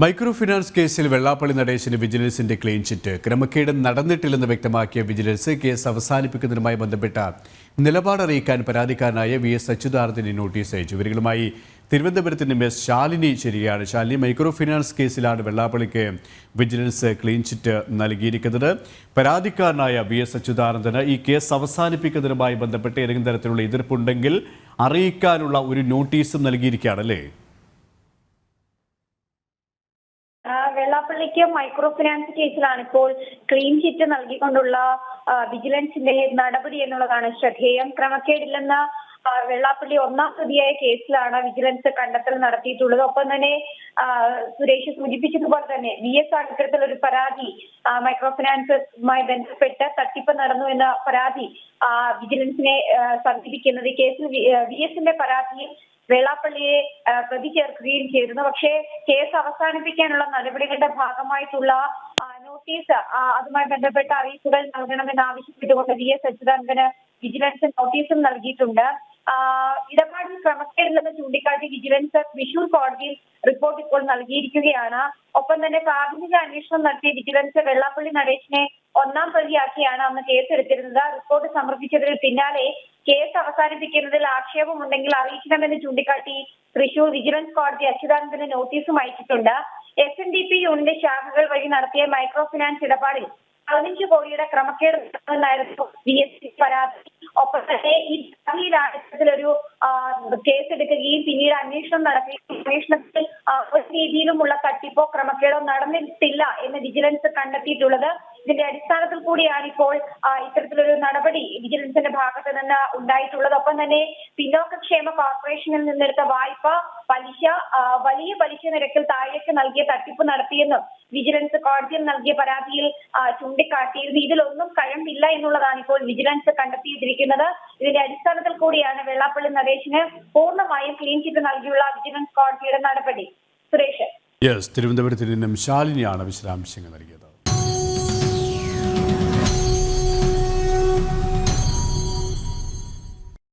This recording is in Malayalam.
മൈക്രോ ഫിനാൻസ് കേസിൽ വെള്ളാപ്പള്ളി നടേശന് വിജിലൻസിന്റെ ക്ലീൻ ചിറ്റ്. ക്രമക്കേട് നടന്നിട്ടില്ലെന്ന് വ്യക്തമാക്കിയ വിജിലൻസ് കേസ് അവസാനിപ്പിക്കുന്നതിനുമായി ബന്ധപ്പെട്ട നിലപാടറിയിക്കാൻ പരാതിക്കാരനായ വി എസ് അച്യുതാനന്ദന് നോട്ടീസ് അയച്ചു. ഇവരുമായി തിരുവനന്തപുരത്ത് നിന്ന് എസ് ശാലിനി ശരിയാണ് ശാലിനി മൈക്രോ ഫിനാൻസ് കേസിലാണ് വെള്ളാപ്പള്ളിക്ക് വിജിലൻസ് ക്ലീൻ ചിറ്റ് നൽകിയിരിക്കുന്നത്. പരാതിക്കാരനായ വി എസ് അച്യുതാനന്ദന് ഈ കേസ് അവസാനിപ്പിക്കുന്നതിനുമായി ബന്ധപ്പെട്ട് ഏതെങ്കിലും തരത്തിലുള്ള എതിർപ്പുണ്ടെങ്കിൽ അറിയിക്കാനുള്ള ഒരു നോട്ടീസും നൽകിയിരിക്കുകയാണല്ലേ? വെള്ളാപ്പള്ളിക്ക് മൈക്രോ ഫിനാൻസ് കേസിലാണ് ഇപ്പോൾ ക്ലീൻ ചിറ്റ് നൽകിക്കൊണ്ടുള്ള വിജിലൻസിന്റെ നടപടി എന്നുള്ളതാണ് ശ്രദ്ധേയം. ക്രമക്കേടില്ലെന്ന വെള്ളാപ്പള്ളി ഒന്നാം പ്രതിയായ കേസിലാണ് വിജിലൻസ് കണ്ടെത്തൽ നടത്തിയിട്ടുള്ളത്. ഒപ്പം തന്നെ സുരേഷ് സൂചിപ്പിച്ചതുപോലെ തന്നെ വി എസ് ആണ് ഇത്തരത്തിലൊരു പരാതി മൈക്രോ ഫിനാൻസുമായി ബന്ധപ്പെട്ട് തട്ടിപ്പ് നടന്നു എന്ന പരാതി വിജിലൻസിനെ സമീപിക്കുന്നത്. കേസിൽ വി എസിന്റെ പരാതിയിൽ വേളാപ്പള്ളിയെ പ്രതി ചേർക്കുകയും ചെയ്തിരുന്നു. പക്ഷേ കേസ് അവസാനിപ്പിക്കാനുള്ള നടപടികളുടെ ഭാഗമായിട്ടുള്ള നോട്ടീസ് അതുമായി ബന്ധപ്പെട്ട അറിയിപ്പുകൾ നൽകണമെന്ന് ആവശ്യപ്പെട്ടുകൊണ്ട് വി എസ് അച്യുതാനന്ദന് വിജിലൻസ് നോട്ടീസും നൽകിയിട്ടുണ്ട്. ഇടപാടിൽ ക്രമക്കേടില്ലെന്ന് ചൂണ്ടിക്കാട്ടി വിജിലൻസ് തൃശൂർ കോടതിയിൽ റിപ്പോർട്ട് ഇപ്പോൾ നൽകിയിരിക്കുകയാണ്. ഒപ്പം തന്നെ പ്രാഥമിക അന്വേഷണം നടത്തിയ വിജിലൻസ് വെള്ളാപ്പള്ളി നടേശിനെ ഒന്നാം പ്രതിയാക്കിയാണ് അന്ന് കേസെടുത്തിരുന്നത്. റിപ്പോർട്ട് സമർപ്പിച്ചതിന് പിന്നാലെ കേസ് അവസാനിപ്പിക്കുന്നതിൽ ആക്ഷേപമുണ്ടെങ്കിൽ അറിയിക്കണമെന്ന് ചൂണ്ടിക്കാട്ടി തൃശൂർ വിജിലൻസ് കോടതി അച്യുതാനന്ദന് നോട്ടീസും അയച്ചിട്ടുണ്ട്. എസ് എൻ ഡി പി യൂണിന്റെ ശാഖകൾ വഴി നടത്തിയ മൈക്രോ ഫിനാൻസ് ഇടപാടിൽ പതിനഞ്ച് കോടിയുടെ ക്രമക്കേട് നടത്തുമെന്നായിരുന്നു വി എസ് സി പരാതി. ഒപ്പം തന്നെ ഈ പരാതിയിലാണ് ഇത്തരത്തിലൊരു കേസെടുക്കുകയും പിന്നീട് അന്വേഷണം നടക്കുകയും അന്വേഷണത്തിൽ ഒരു രീതിയിലുമുള്ള തട്ടിപ്പോ ക്രമക്കേടോ നടന്നിട്ടില്ല എന്ന് വിജിലൻസ് കണ്ടെത്തിയിട്ടുള്ളത് ഇതിന്റെ അടിസ്ഥാനത്തിൽ കൂടിയാണ് ഇപ്പോൾ ഇത്തരത്തിലൊരു നടപടി വിജിലൻസിന്റെ ഭാഗത്ത് നിന്ന് ഉണ്ടായിട്ടുള്ളത്. ഒപ്പം തന്നെ പിന്നോക്കക്ഷേമ കോർപ്പറേഷനിൽ നിന്നെടുത്ത വായ്പ പലിശ വലിയ പലിശ നിരക്കിൽ താഴേക്ക് നൽകിയ തട്ടിപ്പ് നടത്തിയെന്നും വിജിലൻസ് കോടതിയിൽ നൽകിയ പരാതിയിൽ ചൂണ്ടിക്കാട്ടിയിരുന്നു. ഇതിലൊന്നും കഴമ്പില്ല എന്നുള്ളതാണ് ഇപ്പോൾ വിജിലൻസ് കണ്ടെത്തിയിരിക്കുന്നത്. ഇതിന്റെ അടിസ്ഥാനത്തിൽ കൂടിയാണ് വെള്ളാപ്പള്ളി നരേശിന് പൂർണമായും ക്ലീൻ ചിറ്റ് നൽകിയുള്ള വിജിലൻസ് കോടതിയുടെ നടപടി. സുരേഷ്. യെസ് തിരുവനന്തപുരത്ത് നിന്നും ശാലിനിയാണ് വിശദാംശങ്ങൾ നൽകിയത്.